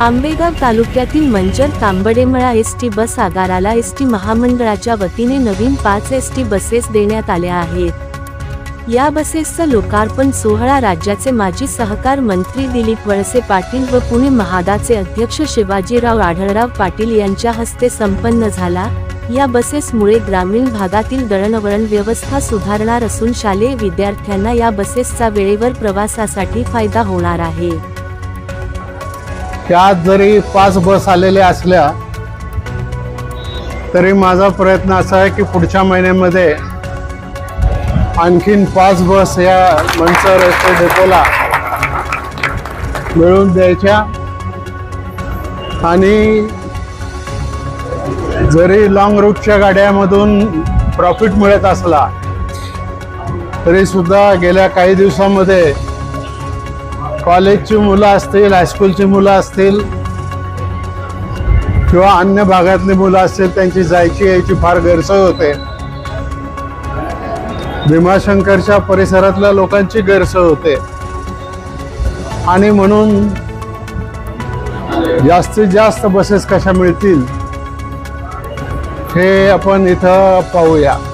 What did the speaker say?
आंबेगाव तालुक्यातील Manchar Tambdemala S T bus आगाराला S T महामंडळाच्या वतीने नवीन पाच एस टी बसेस देण्यात आल्या आहेत. या बसेसचा लोकार्पण सोहळा राज्याचे माजी सहकार मंत्री दिलीप वळसे पाटील व पुणे महादाचे अध्यक्ष शिवाजीराव आढळराव पाटील यांच्या हस्ते संपन्न झाला. या बसेसमुळे ग्रामीण भागातील दळणवळण व्यवस्था सुधारणार असून शालेय विद्यार्थ्यांना या बसेसचा वेळेवर प्रवासासाठी फायदा होणार आहे. त्यात जरी पाच बस आलेल्या असल्या तरी माझा प्रयत्न असा आहे की पुढच्या महिन्यामध्ये आणखीन पाच बस या मनसर रस्ते डेपोला मिळवून द्यायच्या आणि जरी लॉंग रूटच्या गाड्यामधून प्रॉफिट मिळत असला तरी सुद्धा गेल्या काही दिवसामध्ये कॉलेजची मुलं असतील हायस्कूलची मुलं असतील किंवा अन्य भागातली मुलं असतील त्यांची जायची यायची फार गैरसोय होते. भीमाशंकरच्या परिसरातल्या लोकांची गैरसोय होते. आणि म्हणून जास्तीत जास्त बसेस कशा मिळतील हे आपण इथं पाहूया.